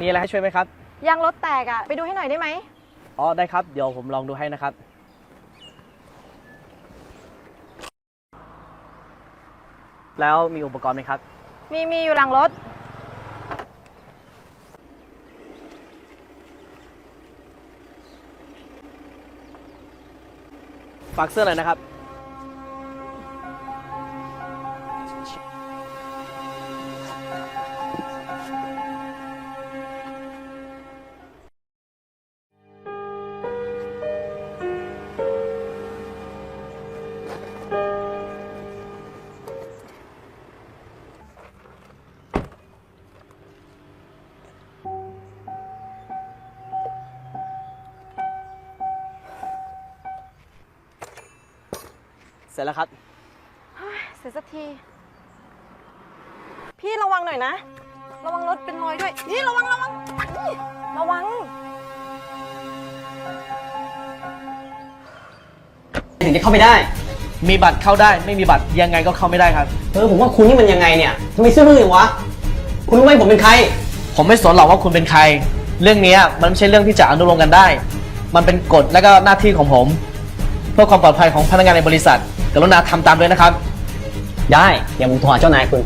มีอะไรให้ช่วยไหมครับ ยางรถแตกอะไปดูให้หน่อยได้ไหม อ๋อ ได้ครับ เดี๋ยวผมลองดูให้นะครับ แล้วมีอุปกรณ์ไหมครับ มีมีอยู่หลังรถ ฝากเสื้อหน่อยนะครับ ร็จแล้วครับ เสร็จสักที พี่ระวังหน่อยนะ ระวังรถเป็นรอยด้วย นี่ระวังระวังนี่ระวัง ถึงจะเข้าไปได้ มีบัตรเข้าได้ ไม่มีบัตรยังไงก็เข้าไม่ได้ครับ เออผมว่าคุณนี่มันยังไงเนี่ยทำไมซื่อบื้ออย่างวะ คุณรู้ไหมผมเป็นใคร ผมไม่สนหรอกว่าคุณเป็นใคร เรื่องเนี้ยมันไม่ใช่เรื่องที่จะอนุโลมกันได้ มันเป็นกฎและก็หน้าที่ของผม เพื่อความปลอดภัยของพนักงานในบริษัท กรุณาทำตามด้วยนะครับ ได้เดี๋ยวผมโทรหาเจ้านายคุณ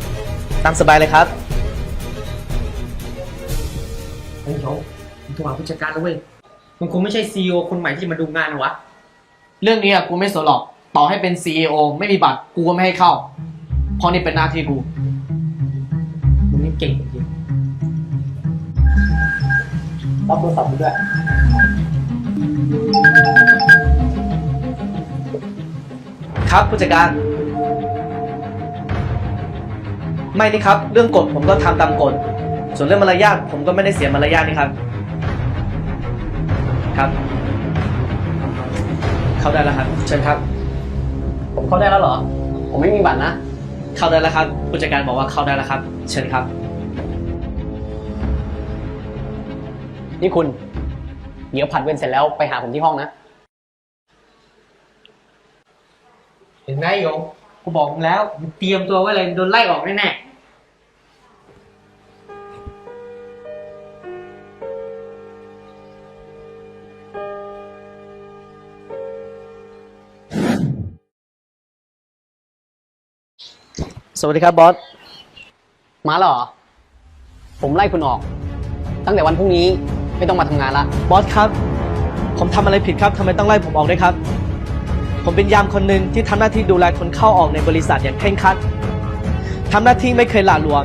ตามสบายเลยครับ เฮ้ยโยผมโทรหาผู้จัดการแล้วเว้ยมันคงไม่ใช่ซีอคนใหม่ที่จะมาดูงานหรอวะ เรื่องเนี้ยกูไม่สนหรอก ต่อให้เป็น CEO ไม่มีบัตรกูก็ไม่ให้เข้า เพราะนี่เป็นหน้าที่กู มึงนี่เก่งจริงรับโทรศัพท์ด้วย ครับผู้จัดการ ไม่นี่ครับ เรื่องกฎผมก็ทำตามกฎ ส่วนเรื่องมารยาทผมก็ไม่ได้เสียมารยาทนี่ครับ ครับ เข้าได้แล้วครับ เชิญครับ ผมเข้าได้แล้วเหรอ ผมไม่มีบัตรนะ เข้าได้แล้วครับ ผู้จัดการบอกว่าเข้าได้แล้วครับ เชิญครับ นี่คุณ เดี๋ยวผัดเวรเสร็จแล้วไปหาผมที่ห้องนะ เห็นไหมโยงกูบอกมึงแล้วมึงเตรียมตัวไว้เลยโดนไล่ออกแน่สวัสดีครับบอสๆมาแล้วเหรอ ผมไล่คุณออก ตั้งแต่วันพรุ่งนี้ไม่ต้องมาทำงานละ บอสครับ ผมทำอะไรผิดครับทำไมต้องไล่ผมออกด้วยครับ ผมเป็นยามคนหนึ่งที่ทำหน้าที่ดูแลคนเข้าออกในบริษัทอย่างเคร่งครัดทำหน้าที่ไม่เคยหละหลวม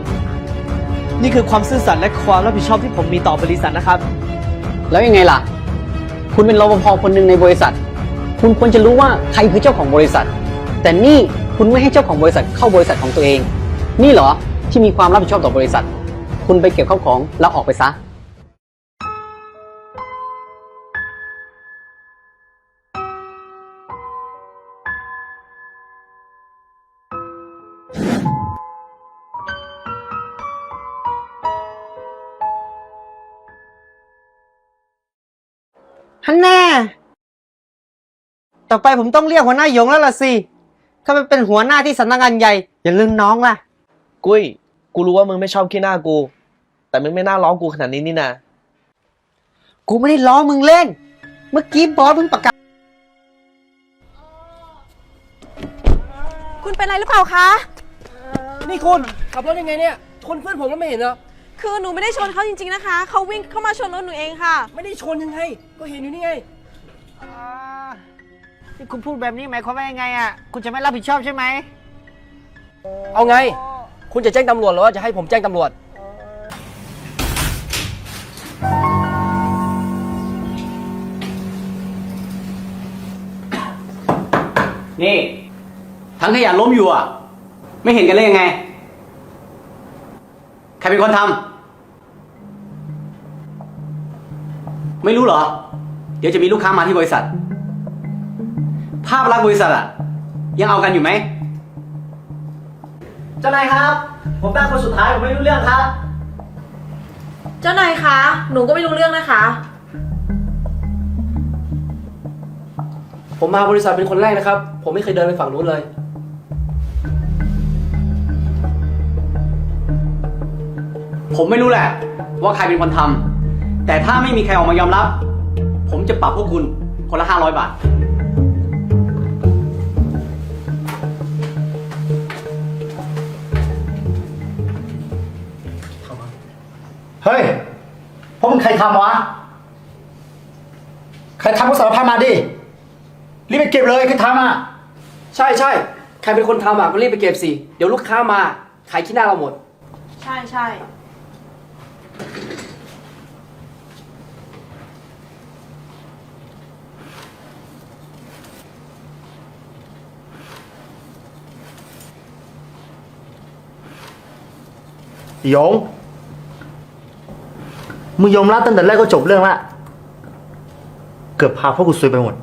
นี่คือความซื่อสัตย์และความรับผิดชอบที่ผมมีต่อบริษัทนะครับ แล้วยังไงล่ะ คุณเป็นรปภคนหนึ่งในบริษัท คุณควรจะรู้ว่าใครคือเจ้าของบริษัท แต่นี่คุณไม่ให้เจ้าของบริษัทเข้าบริษัทของตัวเอง นี่เหรอที่มีความรับผิดชอบต่อบริษัท คุณไปเก็บข้าวของแล้วออกไปซะ ฮันแน่ ต่อไปผมต้องเรียกหัวหน้าหยงแล้วล่ะสิเขาไปเป็นหัวหน้าที่สำนักงานใหญ่ อย่าลืมน้องล่ะ กุ้ย กูรู้ว่ามึงไม่ชอบขี้หน้ากู แต่มึงไม่น่าร้องกูขนาดนี้นี่นะ กูไม่ได้ล้อมึงเล่น เมื่อกี้บอสเพิ่งประกาศ คุณเป็นอะไรหรือเปล่าคะ นี่คุณขับรถยังไงเนี่ยชนเพื่อนผมแล้วไม่เห็นเหรอ คือหนูไม่ได้ชนเขาจริงๆนะคะ เขาวิ่งเข้ามาชนรถหนูเองค่ะ ไม่ได้ชนยังไง ก็เห็นอยู่นี่ไงที่คุณพูดแบบนี้หมายความว่ายังไงอะ คุณจะไม่รับผิดชอบใช่ไหมเอาไง คุณจะแจ้งตำรวจหรือว่าจะให้ผมแจ้งตำรวจ นี่ ทั้งขยะล้มอยู่อะ ไม่เห็นกันเลยยังไง ใครเป็นคนทำ ไม่รู้เหรอ เดี๋ยวจะมีลูกค้ามาที่บริษัท ภาพลักษณ์บริษัทอะยังเอากันอยู่ไหม เจ้านายครับ ผมตั้งคนสุดท้ายผมไม่รู้เรื่องครับ เจ้านายคะ หนูก็ไม่รู้เรื่องนะคะ ผมมาบริษัทเป็นคนแรกนะครับ ผมไม่เคยเดินไปฝั่งนู้นเลย ผมไม่รู้แหละ ว่าใครเป็นคนทำ แต่ถ้าไม่มีใครออกมายอมรับ ผมจะปรับพวกคุณคนละ 500 บาท เฮ้ยพวกมึงใครทำวะ ใครทำก็สารภาพมาดิ รีบไปเก็บเลยใครทำอะ ใช่ใช่ใครเป็นคนทำอะก็รีบไปเก็บสิ เดี๋ยวลูกค้ามา ขายขี้หน้าเราหมด ใช่ใช่ ยงมึงยอมรับตั้งแต่แรกก็จบเรื่องละ เกือบพาพวกกูซวยไปหมด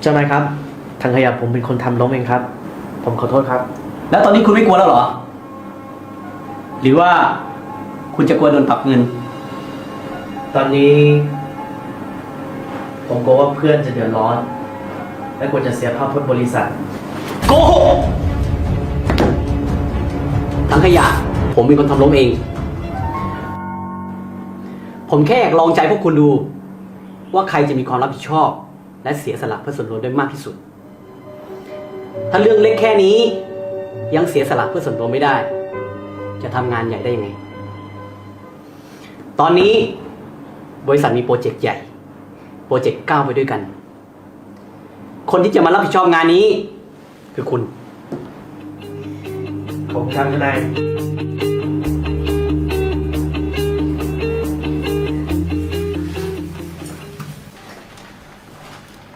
เจ้านายครับ ทางขยะผมเป็นคนทำล้มเองครับ ผมขอโทษครับ แล้วตอนนี้คุณไม่กลัวแล้วเหรอ หรือว่าคุณจะกลัวโดนปรับเงิน ตอนนี้ ผมกลัวว่าเพื่อนจะเดือดร้อน และควรจะเสียภาพพจน์บริษัท โกหกทั้งขยะ ผมเป็นคนทำล้มเอง ผมแค่อยากลองใจพวกคุณดู ว่าใครจะมีความรับผิดชอบ และเสียสละเพื่อส่วนรวมได้มากที่สุด ถ้าเรื่องเล็กแค่นี้ ยังเสียสละเพื่อส่วนรวมไม่ได้ จะทำงานใหญ่ได้ยังไง ตอนนี้บริษัทมีโปรเจกต์ใหญ่ โปรเจกต์ก้าวไปด้วยกัน คนที่จะมารับผิดชอบงานนี้ คือคุณ ผมครับทนาย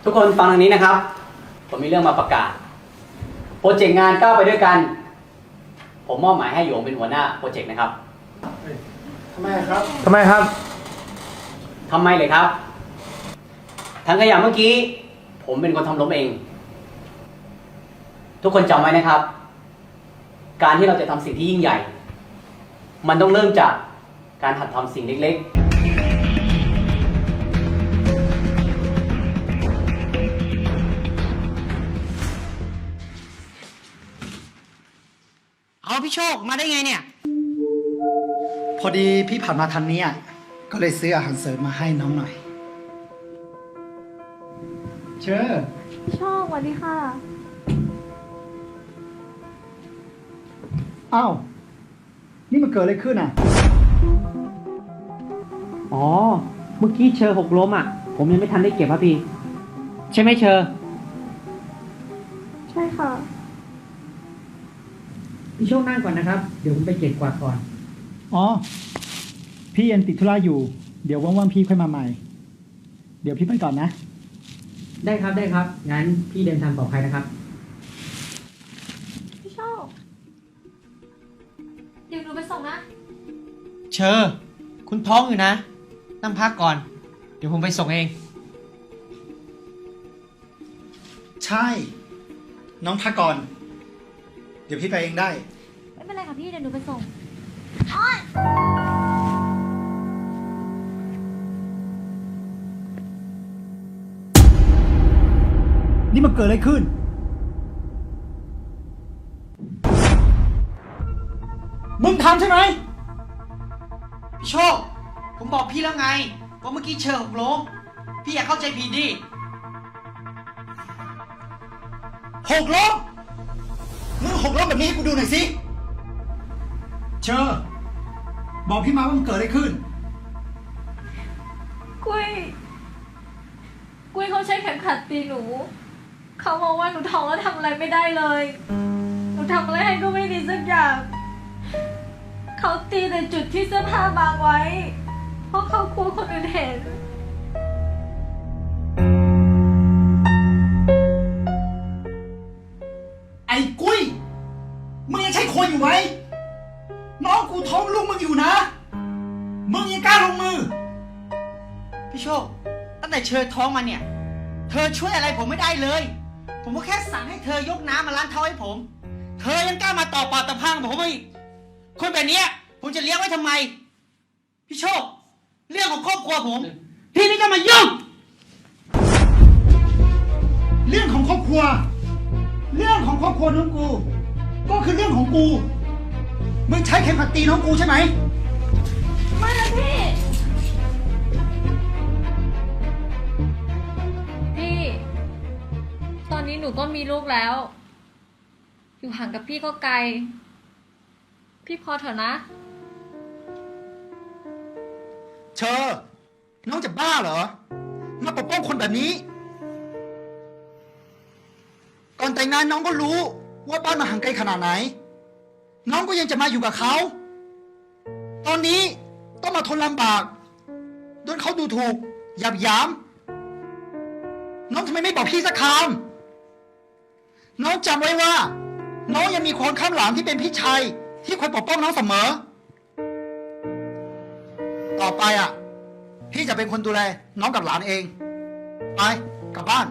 ทุกคนฟังทางนี้นะครับ ผมมีเรื่องมาประกาศ โปรเจกต์งานก้าวไปด้วยกัน ผมมอบหมายให้หยงเป็นหัวหน้าโปรเจกต์นะครับ ทำไมครับ ทำไมครับ ทำไมเลยครับ ทั้งขยะเมื่อกี้ ผมเป็นคนทำล้มเอง ทุกคนจำไว้นะครับ การที่เราจะทำสิ่งที่ยิ่งใหญ่ มันต้องเริ่มจากการหัดทำสิ่งเล็ก ๆเอาพี่โชคมาได้ไงเนี่ย พอดีพี่ผ่านมาทันเนี้ยก็เลยซื้ออาหารเสริมมาให้น้องหน่อย เชิญชอบสวัสดีค่ะ อ้าว นี่มันเกิดอะไรขึ้นอะ อ๋อ เมื่อกี้เชอหกล้มอะ ผมยังไม่ทันได้เก็บครับพี่ ใช่ไหมเชอใช่ค่ะ พี่โชคนั่งก่อนนะครับ เดี๋ยวผมไปเก็บกวาดก่อน อ๋อ พี่ยังติดธุระอยู่ เดี๋ยวว่างๆพี่ค่อยมาใหม่ เดี๋ยวพี่ไปก่อนนะ ได้ครับได้ครับ งั้นพี่เดินทางปลอดภัยนะครับ พี่ชอบเดี๋ยวหนูไปส่งนะ เชอคุณท้องอยู่นะ นั่งพักก่อน เดี๋ยวผมไปส่งเอง ใช่ น้องพักก่อน เดี๋ยวพี่ไปเองได้ ไม่เป็นไรค่ะพี่เดี๋ยวหนูไปส่ง นี่มันเกิดอะไรขึ้น มึงทำใช่ไหม พี่โชค ผมบอกพี่แล้วไงว่าเมื่อกี้เชอหกล้มพี่อย่าเข้าใจผิดดิหกล้มมึงหกล้มแบบนี้ให้กูดูหน่อยสิ เชอร์บอกพี่มาว่ามันเกิดอะไรขึ้น กุ้ย กุ้ยเขาใช้เข็มขัดตีหนู เขาบอกว่าหนูท้องแล้วทำอะไรไม่ได้เลย หนูทำอะไรให้ก็ไม่ดีสักอย่าง เขาตีในจุดที่เสื้อผ้าบางไว้ เพราะเขากลัวคนอื่นเห็นไอ้กุ้ย มึงยังใช่คนอยู่ไหม น้องกูท้องลูกมึงอยู่นะ มึงยังกล้าลงมือ พี่โชค ตั้งแต่เชอท้องมาเนี่ย เธอช่วยอะไรผมไม่ได้เลย ผมก็แค่สั่งให้เธอยกน้ำมาล้างเท้าให้ผม เธอยังกล้ามาต่อปากต่อพังผมอีกคนแบบเนี้ย ผมจะเลี้ยงไว้ทำไม พี่โชค เรื่องของครอบครัวผม พี่ไม่ต้องมายุ่ง เรื่องของครอบครัว เรื่องของครอบครัวน้องกู ก็คือเรื่องของกู มึงใช้เข็มขัดตีน้องกูใช่ไหม ไม่นะพี่พี่ นี้หนูก็มีลูกแล้ว อยู่ห่างกับพี่ก็ไกล พี่พอเถอะนะ เชอน้องจะบ้าเหรอ มาปกป้องคนแบบนี้ ก่อนแต่งงานน้องก็รู้ ว่าบ้านมาห่างไกลขนาดไหน น้องก็ยังจะมาอยู่กับเขา ตอนนี้ต้องมาทนลำบากโดนเขาดูถูกหยาบยาม น้องทำไมไม่บอกพี่สักคำ น้องจำไว้ว่า น้องยังมีคนข้างหลังที่เป็นพี่ชายที่คอยปกป้องน้องเสมอ ต่อไปอะ พี่จะเป็นคนดูแลน้องกับหลานเอง ไปกลับบ้าน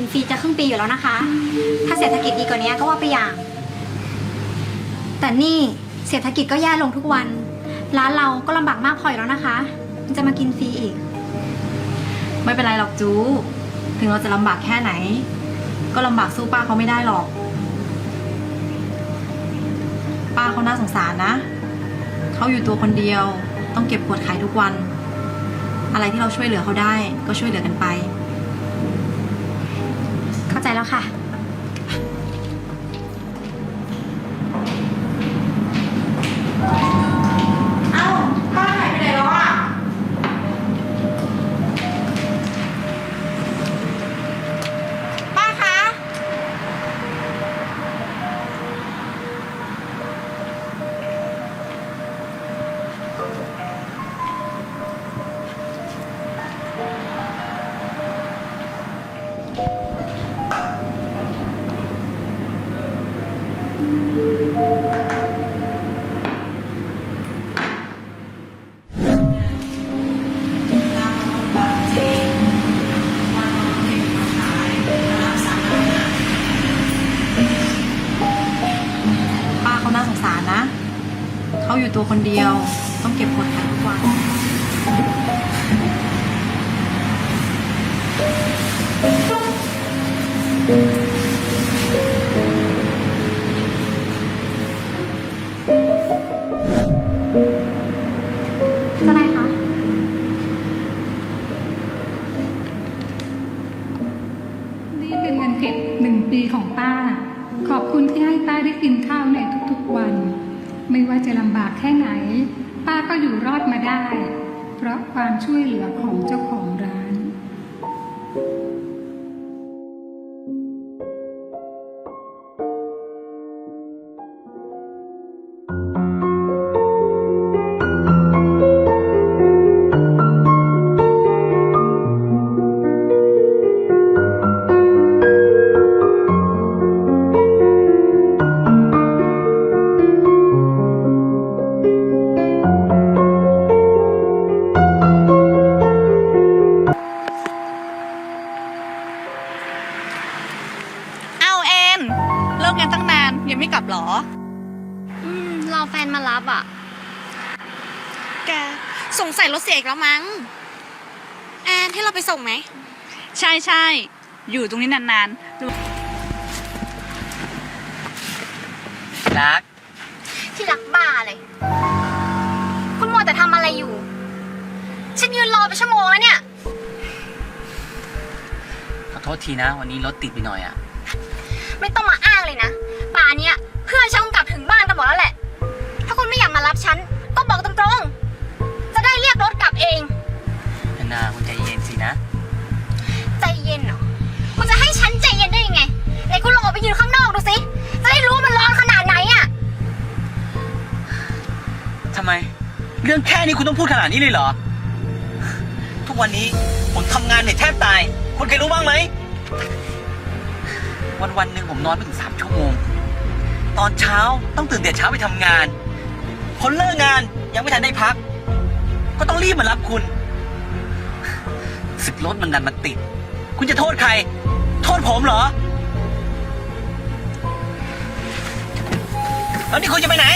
กินฟรีจะครึ่งปีอยู่แล้วนะคะ ถ้าเศรษฐกิจดีกว่านี้ก็ว่าไปอย่าง แต่นี่เศรษฐกิจก็แย่ลงทุกวัน ร้านเราก็ลำบากมากพออยู่แล้วนะคะ มันจะมากินฟรีอีก ไม่เป็นไรหรอกจู ถึงเราจะลำบากแค่ไหน ก็ลำบากสู้ป้าเขาไม่ได้หรอก ป้าเขาน่าสงสารนะ เขาอยู่ตัวคนเดียว ต้องเก็บขวดขายทุกวัน อะไรที่เราช่วยเหลือเขาได้ ก็ช่วยเหลือกันไป แล้วค่ะ อยู่ตัวคนเดียว ต้องเก็บขวดขายทุกวันเจ้านายคะนี่เป็นเงินเก็บหนึ่งปีของป้า ขอบคุณที่ให้ป้าได้กินข้าวในทุกๆวัน ไม่ว่าจะลำบากแค่ไหน ป้าก็อยู่รอดมาได้ เพราะความช่วยเหลือของเจ้าของ ใช่ใช่อยู่ตรงนี้นานๆรัก ที่รักบ้าเลย คุณมัวแต่ทำอะไรอยู่ ฉันยืนรอไปชั่วโมงแล้วเนี่ย ขอโทษทีนะ วันนี้รถติดไปหน่อยอะไม่ต้องมาอ้างเลยนะ ป่านี้เพื่อนฉันกลับถึงบ้านกันหมดแล้วแหละ ถ้าคุณไม่อยากมารับฉัน ก็บอกตรงๆ จะได้เรียกรถกลับเอง นานาคุณใจเย็นสินะ รื่องแค่นี้คุณต้องพูดขนาดนี้เลยเหรอ ทุกวันนี้ผมทำงานเหนื่อยแทบตาย คุณเคยรู้บ้างไหม วันวันๆหนึ่งผมนอนไม่ถึงสามชั่วโมง ตอนเช้าต้องตื่นแต่เช้าไปทำงาน คนเลิกงานยังไม่ทันได้พัก ก็ต้องรีบมารับคุณ สึกรถมันดันมาติด คุณจะโทษใคร โทษผมเหรอ แล้วนี่คุณจะไปไหน